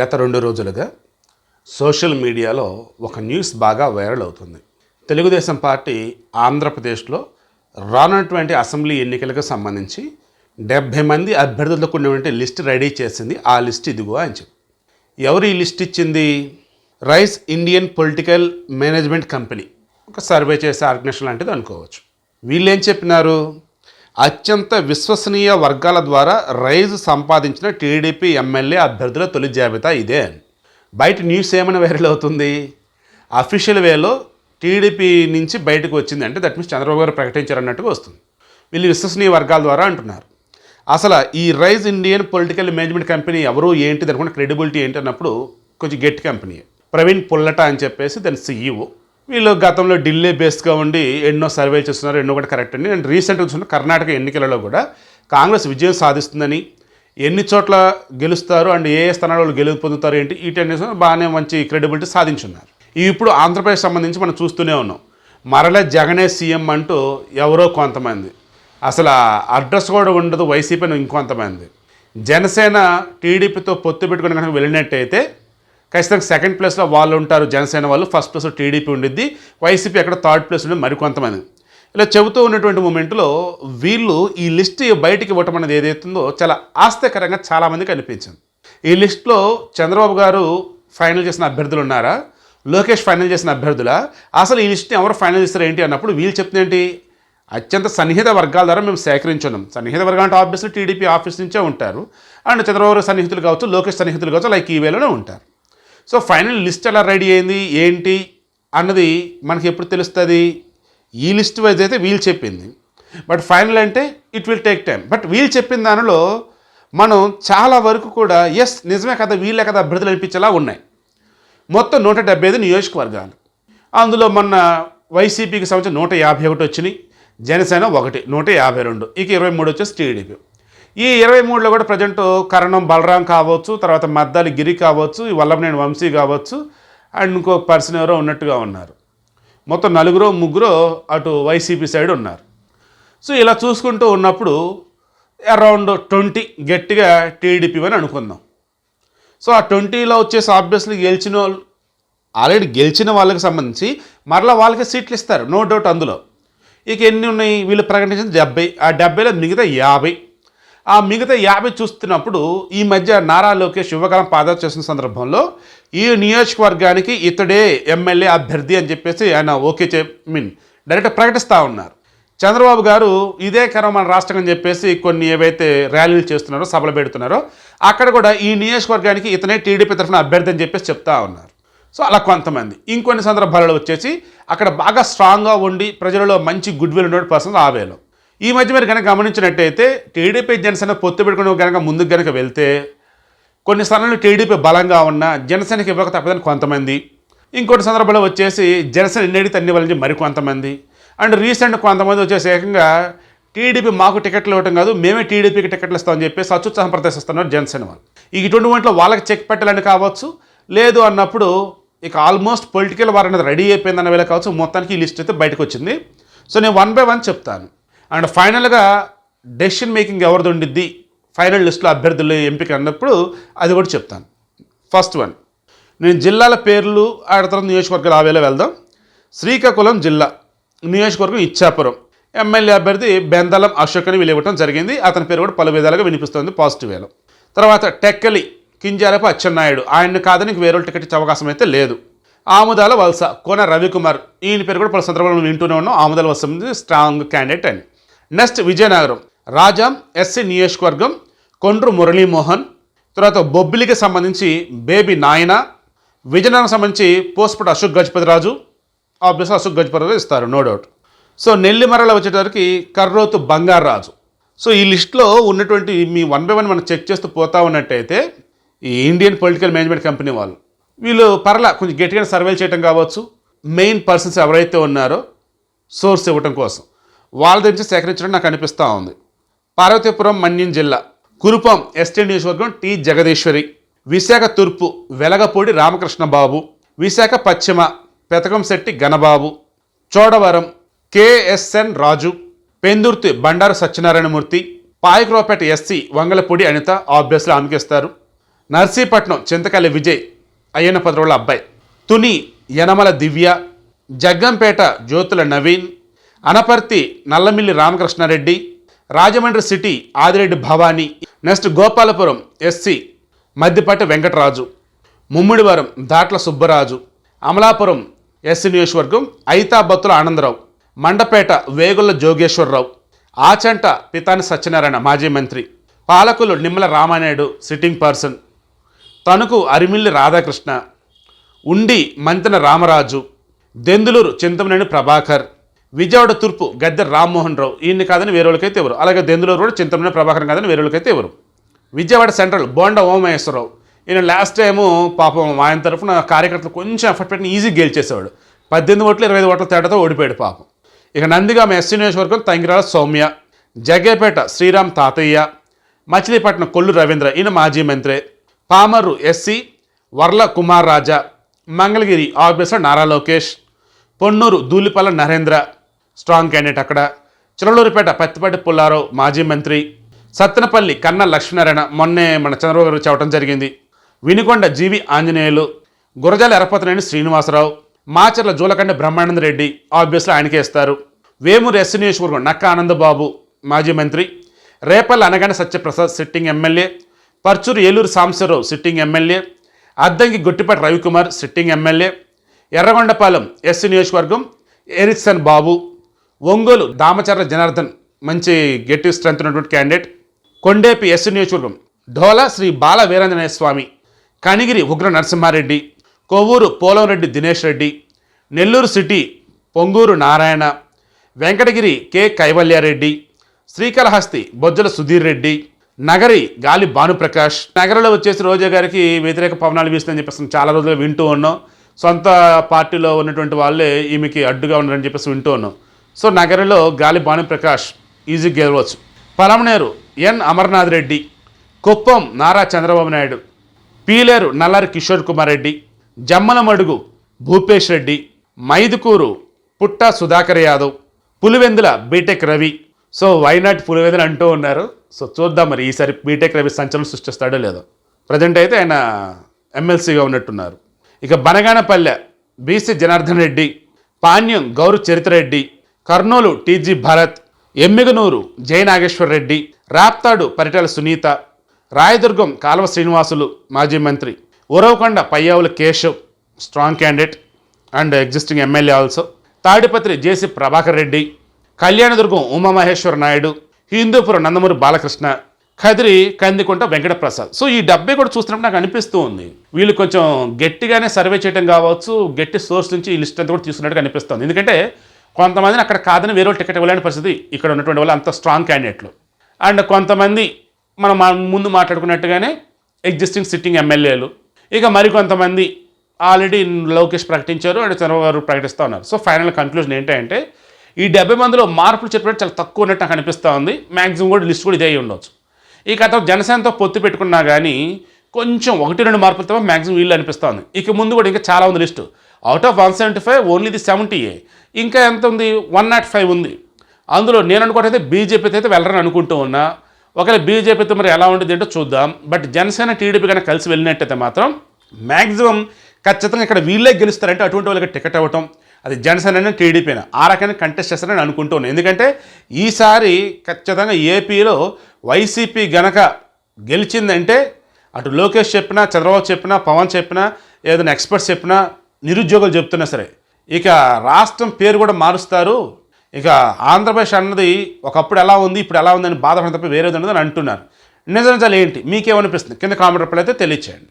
గత రెండు రోజులుగా సోషల్ మీడియాలో ఒక న్యూస్ బాగా వైరల్ అవుతుంది. తెలుగుదేశం పార్టీ ఆంధ్రప్రదేశ్లో రానున్నటువంటి అసెంబ్లీ ఎన్నికలకు సంబంధించి డెబ్భై మంది అభ్యర్థులకు ఉన్నటువంటి లిస్ట్ రెడీ చేసింది. ఆ లిస్ట్ ఇదిగో అని చెప్పి. ఎవరు ఈ లిస్ట్ ఇచ్చింది? Rise Indian Political Management company. ఒక సర్వే చేసే ఆర్గనైజేషన్ లాంటిది అనుకోవచ్చు. వీళ్ళు ఏం చెప్పినారు? అత్యంత విశ్వసనీయ వర్గాల ద్వారా రైజ్ సంపాదించిన టీడీపీ ఎమ్మెల్యే అభ్యర్థుల తొలి జాబితా ఇదే. అని బయట న్యూస్ ఏమైనా వైరల్ అవుతుంది? అఫీషియల్ వేలో టీడీపీ నుంచి బయటకు వచ్చింది అంటే దట్ మీన్స్ చంద్రబాబు గారు ప్రకటించారన్నట్టుగా వస్తుంది. వీళ్ళు విశ్వసనీయ వర్గాల ద్వారా అంటున్నారు. అసలు ఈ Rise Indian Political Management company ఎవరు ఏంటి దానికి క్రెడిబిలిటీ ఏంటి అన్నప్పుడు కొంచెం గట్టి కంపెనీ ప్రవీణ్ పుల్లట అని చెప్పేసి దాని సీఈఓ వీళ్ళు గతంలో ఢిల్లీ బేస్డ్గా ఉండి ఎన్నో సర్వే చేస్తున్నారు ఎన్నో కూడా కరెక్ట్ అండి. అండ్ రీసెంట్గా చూసిన కర్ణాటక ఎన్నికలలో కూడా కాంగ్రెస్ విజయం సాధిస్తుందని ఎన్ని చోట్ల గెలుస్తారు అండ్ ఏ ఏ స్థానాల్లో వాళ్ళు గెలుపు పొందుతారు ఏంటి ఈ టెన్ బాగానే మంచి క్రెడిబిలిటీ సాధించున్నారు. ఇప్పుడు ఆంధ్రప్రదేశ్ సంబంధించి మనం చూస్తూనే ఉన్నాం. మరల జగనే సీఎం అంటూ ఎవరో కొంతమంది. అసలు అడ్రస్ కూడా ఉండదు వైసీపీని ఇంకొంతమంది. జనసేన టీడీపీతో పొత్తు పెట్టుకుని కనుక వెళ్ళినట్టయితే ఖచ్చితంగా సెకండ్ ప్లేస్లో వాళ్ళు ఉంటారు జనసేన వాళ్ళు. ఫస్ట్ ప్లేస్లో టీడీపీ ఉండిద్ది. వైసీపీ అక్కడ థర్డ్ ప్లేస్ ఉండి మరికొంతమంది ఇలా చెబుతూ ఉన్నటువంటి మూమెంట్లో వీళ్ళు ఈ లిస్ట్ బయటికి ఇవ్వటం అనేది ఏదైతుందో చాలా ఆస్తికరంగా చాలామందికి అనిపించింది. ఈ లిస్ట్లో చంద్రబాబు గారు ఫైనల్ చేసిన అభ్యర్థులు ఉన్నారా? లోకేష్ ఫైనల్ చేసిన అభ్యర్థులా? అసలు ఈ లిస్ట్ని ఎవరు ఫైనల్ చేస్తారు ఏంటి అన్నప్పుడు వీళ్ళు చెప్తుంది ఏంటి? అత్యంత సన్నిహిత వర్గాల ద్వారా మేము సేకరించున్నాం. సన్నిహిత వర్గాలు అంటే ఆబ్వియస్లీ టీడీపీ ఆఫీస్ నుంచే ఉంటారు. అండ్ చంద్రబాబు సన్నిహితులు కావచ్చు లోకేష్ సన్నిహితులు కావచ్చు లైక్ ఈ వేలోనే ఉంటారు. సో ఫైనల్ లిస్ట్ ఎలా రెడీ అయింది ఏంటి అన్నది మనకి ఎప్పుడు తెలుస్తుంది? ఈ లిస్ట్ వైజ్ అయితే వీళ్ళు చెప్పింది. బట్ ఫైనల్ అంటే it will take time but వీళ్ళు చెప్పిన దానిలో మనం చాలా వరకు కూడా ఎస్ నిజమే కదా వీళ్ళే కదా అభ్యర్థులు అనిపించేలా ఉన్నాయి. మొత్తం నూట డెబ్బై ఐదు నియోజకవర్గాలు. అందులో మొన్న వైసీపీకి సంబంధించి నూట యాభై ఒకటి వచ్చినాయి జనసేన ఒకటి నూట యాభై రెండు ఇక ఇరవై మూడు వచ్చేసి టీడీపీ. ఈ ఇరవై మూడులో కూడా ప్రజెంట్ కరణం బలరాం కావచ్చు తర్వాత మద్దాలి గిరి కావచ్చు ఈ వల్లభనేని వంశీ కావచ్చు అండ్ ఇంకో పర్సన్ ఎవరో ఉన్నట్టుగా ఉన్నారు. మొత్తం నలుగురో ముగ్గురో అటు వైసీపీ సైడ్ ఉన్నారు. సో ఇలా చూసుకుంటూ ఉన్నప్పుడు అరౌండ్ ట్వంటీ గట్టిగా టీడీపీ అని అనుకుందాం. సో ఆ ట్వంటీలో వచ్చేసి ఆబ్వియస్లీ గెలిచిన వాళ్ళు ఆల్రెడీ గెలిచిన వాళ్ళకి సంబంధించి మరలా వాళ్ళకి సీట్లు ఇస్తారు నో డౌట్ అందులో. ఇక ఎన్ని ఉన్నాయి వీళ్ళు ప్రకటించిన డెబ్బై ఆ డెబ్బైలో మిగతా యాభై. ఆ మిగతా యాభై చూస్తున్నప్పుడు ఈ మధ్య నారా లోకేష్ యువకాలం పాదయాత్ర చేసిన సందర్భంలో ఈ నియోజకవర్గానికి ఇతడే ఎమ్మెల్యే అభ్యర్థి అని చెప్పేసి ఆయన ఓకే చే మీన్ డైరెక్ట్ ప్రకటిస్తూ ఉన్నారు. చంద్రబాబు గారు ఇదే కరం మన రాష్ట్రం అని చెప్పేసి కొన్ని ఏవైతే ర్యాలీలు చేస్తున్నారో సభలు పెడుతున్నారో అక్కడ కూడా ఈ నియోజకవర్గానికి ఇతనే టీడీపీ తరఫున అభ్యర్థి అని చెప్పేసి చెప్తా ఉన్నారు. సో అలా కొంతమంది. ఇంకొన్ని సందర్భాలలో వచ్చేసి అక్కడ బాగా స్ట్రాంగ్గా ఉండి ప్రజలలో మంచి గుడ్ విల్ ఉన్న పర్సన్ ఆవేలో ఈ మధ్య మీరు కనుక గమనించినట్టయితే టీడీపీ జనసేన పొత్తు పెట్టుకుని కనుక ముందుకు కనుక వెళ్తే కొన్ని స్థానాల్లో టీడీపీ బలంగా ఉన్న జనసేనకి ఇవ్వక తప్పదని కొంతమంది. ఇంకోటి సందర్భంలో వచ్చేసి జనసేన ఎన్నడి తన్ని వాళ్ళని మరికొంతమంది అండ్ రీసెంట్ కొంతమంది వచ్చేసి ఏకంగా టీడీపీ మాకు టికెట్లు ఇవ్వటం కాదు మేమే టీడీపీకి టికెట్లు ఇస్తామని చెప్పేసి అత్యుత్సాహం ప్రదర్శిస్తున్నారు జనసేన వాళ్ళు. ఇటువంటి వాటిలో వాళ్ళకి చెక్ పెట్టాలని కావచ్చు లేదు అన్నప్పుడు ఇక ఆల్మోస్ట్ పొలిటికల్ వారు అనేది రెడీ అయిపోయిందన్న వేళ కావచ్చు మొత్తానికి ఈ లిస్ట్ అయితే బయటకు వచ్చింది. సో నేను వన్ బై వన్ చెప్తాను. అండ్ ఫైనల్గా డెసిషన్ మేకింగ్ ఎవరిది ఉండిద్ది? ఫైనల్ లిస్ట్లో అభ్యర్థులు ఎంపిక అన్నప్పుడు అది కూడా చెప్తాను. ఫస్ట్ వన్ నేను జిల్లాల పేర్లు ఆడతరం నియోజకవర్గాల నియోజకవర్గాలు ఆవేళ వెళ్దాం. శ్రీకాకుళం జిల్లా నియోజకవర్గం ఇచ్చాపురం. ఎమ్మెల్యే అభ్యర్థి బెందలం అశోక్ అని వీళ్ళు ఇవ్వటం జరిగింది. అతని పేరు కూడా పలు విధాలుగా వినిపిస్తుంది పాజిటివ్ వేలో. తర్వాత టెక్కలి కింజారపు అచ్చెన్నాయుడు. ఆయన్ని కాదని వేరే టికెట్ ఇచ్చే అవకాశం అయితే లేదు. ఆముదాల వలస కోన రవికుమార్. ఈయన పేరు కూడా పలు సందర్భంలో వింటూనే ఉన్నాం. ఆముదాల వలస స్ట్రాంగ్ క్యాండిడేట్ అని. నెక్స్ట్ విజయనగరం. రాజాం ఎస్సీ నియోజకవర్గం కొండ్రు మురళీమోహన్ తర్వాత బొబ్బిలికి సంబంధించి బేబీ నాయన విజయనగరం సంబంధించి పోస్పట్ అశోక్ గజపతిరాజు ఆబ్వియస్ అశోక్ గజపతిరాజు ఇస్తారు నో డౌట్ సో నెల్లిమరలో వచ్చేటరికి కర్రోతు బంగారాజు సో ఈ లిస్ట్లో ఉన్నటువంటి మీ వన్ బై వన్ మనం చెక్ చేస్తూ పోతా ఉన్నట్టయితే ఈ ఇండియన్ పొలిటికల్ మేనేజ్మెంట్ కంపెనీ వాళ్ళు వీళ్ళు పర్లా కొంచెం గట్టిగా సర్వేలు చేయడం కావచ్చు. మెయిన్ పర్సన్స్ ఎవరైతే ఉన్నారో సోర్స్ ఇవ్వటం కోసం. వాళ్ళ దగ్గర నుంచి సేకరించడం నాకు అనిపిస్తూ ఉంది. పార్వతీపురం మన్యం జిల్లా కురుపం ఎస్టీ నియోజకవర్గం టి జగదీశ్వరి విశాఖ తూర్పు వెలగపూడి రామకృష్ణ బాబు విశాఖ పశ్చిమ Pethakamsetti Ganababu Chodavaram KSN Raju Pendurthi Bandaru Satyanarayanamurthy Payakaraopeta SC Vangalapudi Anitha obviously ఆమెకిస్తారు Narsipatnam Chintakalli Vijay Ayyanna పదరోళ్ళ అబ్బాయి Tuni Yanamala Divya Jaggampeta Jyothula Naveen Anaparthi Nallamilli Ramakrishnareddy Rajahmundry city Adireddy Bhavani next Gopalapuram SC Maddipati Venkataraju Mummidivaram Datla Subbaraju Amalapuram SC నియోజకవర్గం ఐతాబత్తుల ఆనందరావు మండపేట వేగుల జోగేశ్వరరావు ఆచంట పితాని సత్యనారాయణ మాజీ మంత్రి పాలకులు Nimmala Ramanaidu sitting person Tanuku Arimilli Radhakrishna Undi Mantena Ramaraju Denduluru Chintamaneni Prabhakar Vijayawada తూర్పు గద్దె రామ్మోహన్ రావు. ఈయన్ని కాదని వేరేవాళ్ళకైతే ఎవరు? అలాగే దెందులూరు కూడా చింతమనేని ప్రభాకర్ కాదని వేరే వాళ్ళకైతే ఎవరు? విజయవాడ సెంట్రల్ బోండా ఓమహేశ్వరరావు. ఈయన లాస్ట్ టైము పాపం ఆయన తరఫున కార్యకర్తలు కొంచెం ఎఫర్ట్ పెట్టిన ఈజీ గెలిచేసేవాడు. పద్దెనిమిది ఓట్లు ఇరవై ఐదు ఓట్ల తేడాతో ఓడిపోయాడు పాపం. ఇక నందిగామ ఎస్సీ నియోజకవర్గం తంగిరాల సౌమ్య జగ్గేపేట శ్రీరామ్ తాతయ్య మచిలీపట్నం కొల్లు రవీంద్ర ఈయన మాజీ మంత్రి Pamarru SC Varla Kumar Raja Mangalagiri officer Nara Lokesh Ponnuru Dhulipalla Narendra strong candidate అక్కడ. చిలలూరుపేట పత్తిపాటి పుల్లారావు మాజీ మంత్రి. సత్తెనపల్లి కన్న లక్ష్మీనారాయణ మొన్నే మన చంద్రబాబు గారు చెప్పడం జరిగింది. వినుకొండ జీవి ఆంజనేయులు గురజాల ఎరపతనేని శ్రీనివాసరావు మాచర్ల జూలకండ బ్రహ్మానంద రెడ్డి ఆబ్వియస్లీ ఆయనకే ఇస్తారు. వేమూరు ఎస్ నియోజకవర్గం నక్క ఆనందబాబు మాజీ మంత్రి. రేపల్లి అనగానే Satyaprasad sitting MLA. Parchur Eluri Sambasivarao sitting MLA. Addanki Gottipati Ravikumar sitting MLA. Yerragondapalem SC నియోజకవర్గం ఎరిక్సన్ బాబు. ఒంగోలు దామచర్ల జనార్దన్ మంచి గట్టి స్ట్రెంత్ ఉన్నటువంటి క్యాండిడేట్ కొండేపి ఎస్ నియోజకవర్గం. ధోల శ్రీ బాల వీరాంజనేయ స్వామి కనిగిరి ఉగ్ర నరసింహారెడ్డి. కొవ్వూరు పోలంరెడ్డి దినేష్ రెడ్డి. నెల్లూరు సిటీ పొంగూరు నారాయణ. వెంకటగిరి కె కైవల్యారెడ్డి. శ్రీకాళహస్తి బొజ్జల సుధీర్ రెడ్డి. నగరి గాలి భానుప్రకాష్. నగరంలో వచ్చేసి రోజా గారికి వ్యతిరేక పవనాలు వీస్తుందని చెప్పేసి చాలా రోజులు వింటూ ఉన్నాం. సొంత పార్టీలో ఉన్నటువంటి వాళ్ళే ఈమెకి అడ్డుగా ఉన్నారని చెప్పేసి వింటూ ఉన్నాం. సో నగరంలో గాలి భానుప్రకాష్ ఈజీ గెలవచ్చు. పలమనేరు ఎన్. Amarnath Reddy Kuppam Nara Chandrababu Naidu Pileru Nallari Kishore Kumar Reddy Jammalamadugu Bhupesh Reddy Mydukur Putta Sudhakar Yadav Pulivendula BTech Ravi. So why not Pulivendula అంటూ ఉన్నారు. సో చూద్దాం మరి ఈసారి బీటెక్ రవి సంచలనం సృష్టిస్తాడో లేదో. ప్రజెంట్ అయితే ఆయన ఎమ్మెల్సీగా ఉన్నట్టున్నారు. ఇక బనగానపల్లె బీసీ జనార్దన్ రెడ్డి పాణ్యం గౌరు చరిత్రరెడ్డి కర్నూలు టీజీ భరత్ ఎమ్మిగనూరు జయనాగేశ్వర్ రెడ్డి రాప్తాడు పరిటాల సునీత రాయదుర్గం కాలువ శ్రీనివాసులు మాజీ మంత్రి Uravakonda Payyavula Keshav strong candidate and existing MLA also Tadipatri JC Prabhakar Reddy Kalyandurg Umamaheswara Naidu Hindupur Nandamuri Balakrishna Kadiri Kandikunta Venkataprasad. So ఈ డబ్బే కూడా చూస్తున్నప్పుడు నాకు అనిపిస్తూ ఉంది. వీళ్ళు కొంచెం గట్టిగానే సర్వే చేయడం కావచ్చు గట్టి సోర్స్ నుంచి ఈ లిస్ట్ అంతా కూడా తీసుకున్నట్టుగా అనిపిస్తుంది ఎందుకంటే కొంతమందిని అక్కడ కాదని వేరే వాళ్ళు టికెట్ ఇవ్వలేని పరిస్థితి ఇక్కడ ఉన్నటువంటి వాళ్ళు అంత స్ట్రాంగ్ క్యాండిడేట్లు అండ్ కొంతమంది మనం ముందు మాట్లాడుకున్నట్టుగానే ఎగ్జిస్టింగ్ సిట్టింగ్ ఎమ్మెల్యేలు ఇక మరికొంతమంది ఆల్రెడీ లోకేష్ ప్రకటించారు అండ్ చంద్రబాబు ప్రకటిస్తూ ఉన్నారు. సో ఫైనల్ కన్క్లూజన్ ఏంటంటే ఈ డెబ్బై మందిలో మార్పులు చెప్పినట్టు చాలా తక్కువ ఉన్నట్టు నాకు అనిపిస్తూ ఉంది. మ్యాక్సిమం కూడా లిస్ట్ కూడా ఇదే ఉండొచ్చు. ఇక అతను జనసేనతో పొత్తు పెట్టుకున్నా కానీ కొంచెం ఒకటి రెండు మార్పులతో మ్యాక్సిమం వీళ్ళు అనిపిస్తూ ఉంది. ఇక ముందు కూడా ఇంకా చాలా ఉంది list out of one seventy five only ఇది సెవెంటీ ఇంకా ఎంత ఉంది? వన్ నాట్ ఫైవ్ ఉంది. అందులో నేను అనుకోవటైతే బీజేపీతో అయితే వెళ్ళరని అనుకుంటూ ఉన్నా. ఒకవేళ బీజేపీతో మరి ఎలా ఉంటుంది ఏంటో చూద్దాం. బట్ జనసేన టీడీపీ కనుక కలిసి వెళ్ళినట్టయితే మాత్రం మ్యాక్సిమం ఖచ్చితంగా ఇక్కడ వీళ్ళే గెలుస్తారంటే అటువంటి వాళ్ళకి టికెట్ అవ్వటం అది జనసేన టీడీపీ ఆ రకంగా కంటెస్ట్ చేస్తారని అనుకుంటున్నాను ఎందుకంటే ఈసారి ఖచ్చితంగా ఏపీలో వైసీపీ గనక గెలిచిందంటే అటు లోకేష్ చెప్పినా చంద్రబాబు చెప్పినా పవన్ చెప్పినా ఏదైనా ఎక్స్పర్ట్స్ చెప్పినా నిరుద్యోగులు చెప్తున్నా సరే ఇక రాష్ట్రం పేరు కూడా మారుస్తారు. ఇక ఆంధ్రప్రదేశ్ అన్నది ఒకప్పుడు ఎలా ఉంది ఇప్పుడు ఎలా ఉందని బాధపడిన తప్ప వేరేది ఉన్నదని అంటున్నారు. నిజ నిజాలు ఏంటి? మీకేమనిపిస్తుంది? కింద కామెంట్ అయితే తెలియచేయండి.